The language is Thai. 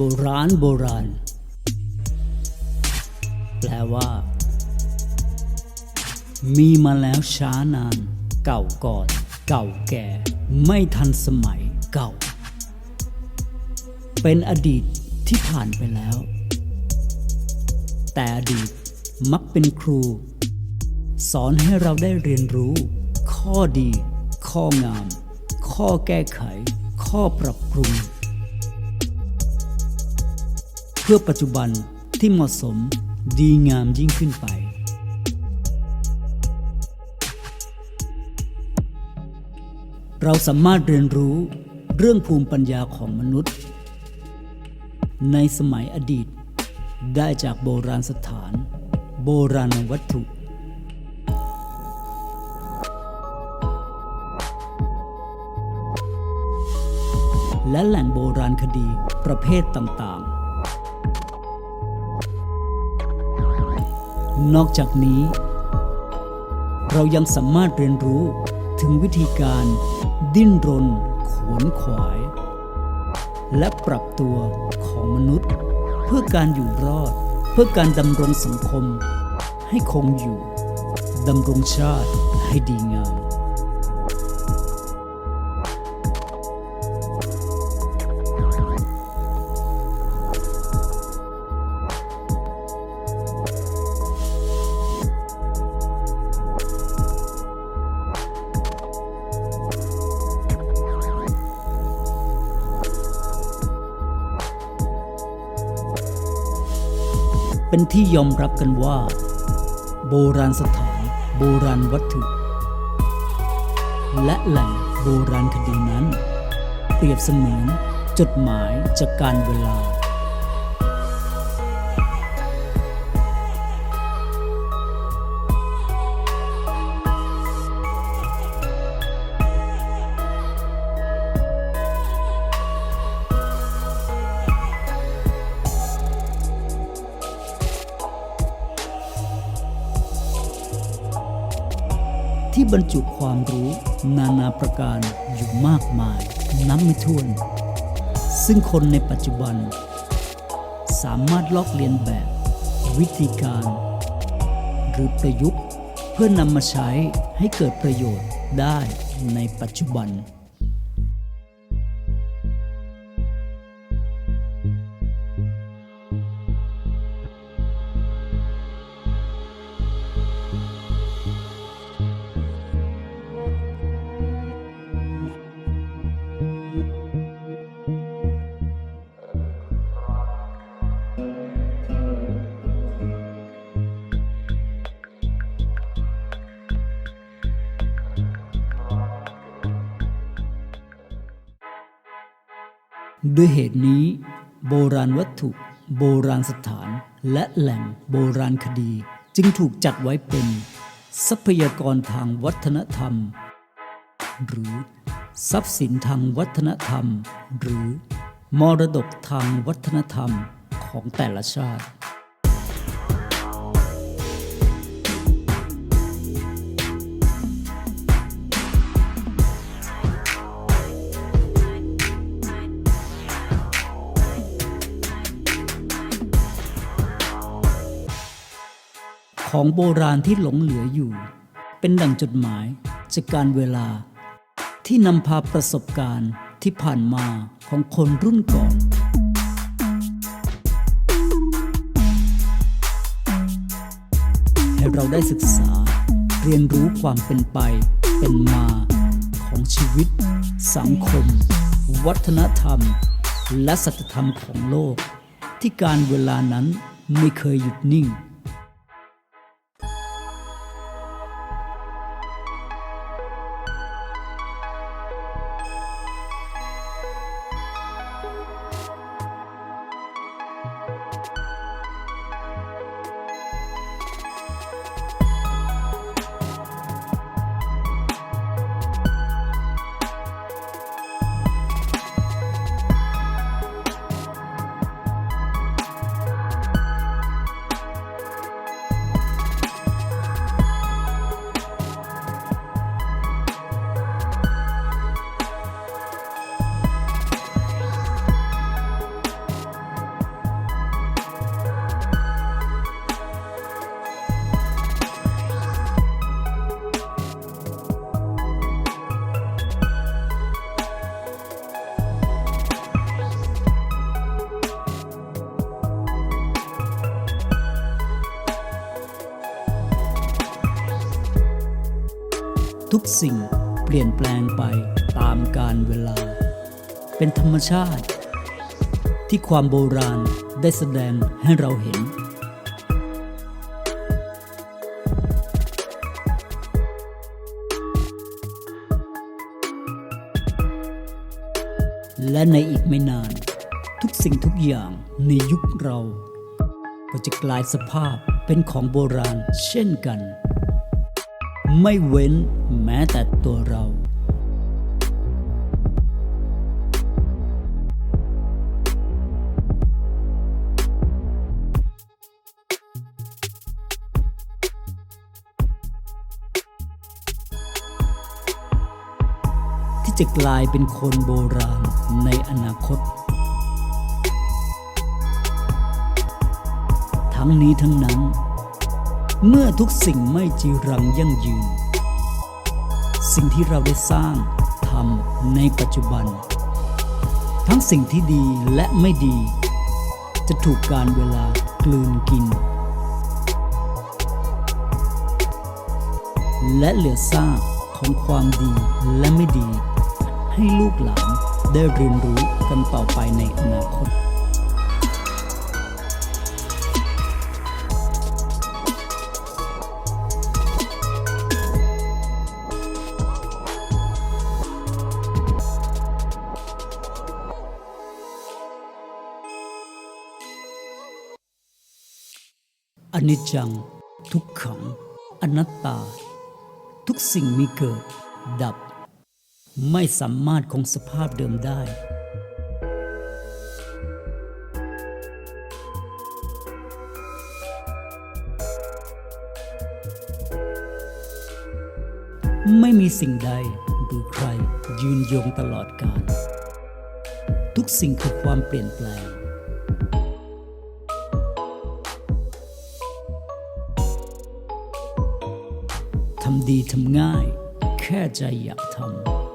โบราณโบราณ แปลว่า มีมาแล้วช้านาน เก่าก่อน เก่าแก่ ไม่ทันสมัยเก่า เป็นอดีตที่ผ่านไปแล้ว แต่อดีตมักเป็นครู สอนให้เราได้เรียนรู้ ข้อดี ข้องาม ข้อแก้ไข ข้อปรับปรุง เพื่อปัจจุบันที่เหมาะสมดีงามยิ่งขึ้นไป เราสามารถเรียนรู้เรื่องภูมิปัญญาของมนุษย์ ในสมัยอดีต ได้จากโบราณสถาน โบราณวัตถุและแหล่งโบราณคดีประเภทต่างๆ นอกจากนี้ เรายังสามารถเรียนรู้ถึงวิธีการดิ้นรน ขวนขวาย และปรับตัวของมนุษย์ เพื่อการอยู่รอด เพื่อการดำรงสังคม ให้คงอยู่ดำรงชาติให้ดีงาม เป็นที่ยอมรับกันว่า โบราณสถาน โบราณวัตถุ และแหล่งโบราณคดีนั้น เปรียบเสมือนจดหมายจากการเวลา ที่บรรจุความรู้นานาประการอยู่มากมายนับไม่ถ้วน ซึ่งคนในปัจจุบัน สามารถลอกเลียนแบบวิธีการ หรือประยุกต์เพื่อนำมาใช้ให้เกิดประโยชน์ได้ในปัจจุบัน ด้วยเหตุนี้ โบราณวัตถุ โบราณสถาน และแหล่งโบราณคดี จึงถูกจัดไว้เป็น ทรัพยากรทางวัฒนธรรม หรือทรัพย์สินทางวัฒนธรรม หรือมรดกทางวัฒนธรรมของแต่ละชาติ ของโบราณที่หลงเหลืออยู่ เป็นดังจดหมายจากการเวลา ที่นำพาประสบการณ์ที่ผ่านมาของคนรุ่นก่อนให้เราได้ศึกษาเรียนรู้ความเป็นไปเป็นมาของชีวิต สังคม วัฒนธรรม และสัจธรรมของโลก ที่การเวลานั้นไม่เคยหยุดนิ่งุกสิ่งเปลี่ยนแปลงไปตามกาลเวลา เป็นธรรมชาติ ที่ความโบราณได้แสดงให้เราเห็น และในอีกไม่นาน ทุกสิ่งทุกอย่างในยุคเรา ก็จะกลายสภาพเป็นของโบราณเช่นกัน ไม่เว้นแม้แต่ตัวเรา ที่จะกลายเป็นคนโบราณในอนาคต ทั้งนี้ทั้งนั้น เมื่อทุกสิ่งไม่จีรังยั่งยืน สิ่งที่เราได้สร้างทำในปัจจุบัน ทั้งสิ่งที่ดีและไม่ดี จะถูกการเวลากลืนกิน และเหลือซากของความดีและไม่ดี ให้ลูกหลานได้เรียนรู้กันต่อไปในอนาคต อนิจจัง ทุกขัง อนัตตา ทุกสิ่งมีเกิด ดับ ไม่สามารถคงสภาพเดิมได้ ไม่มีสิ่งใดหรือใครยืนยงตลอดกาลทุกสิ่งคือความเปลี่ยนแปลง ทำดีทำง่าย แค่ใจอยากทำ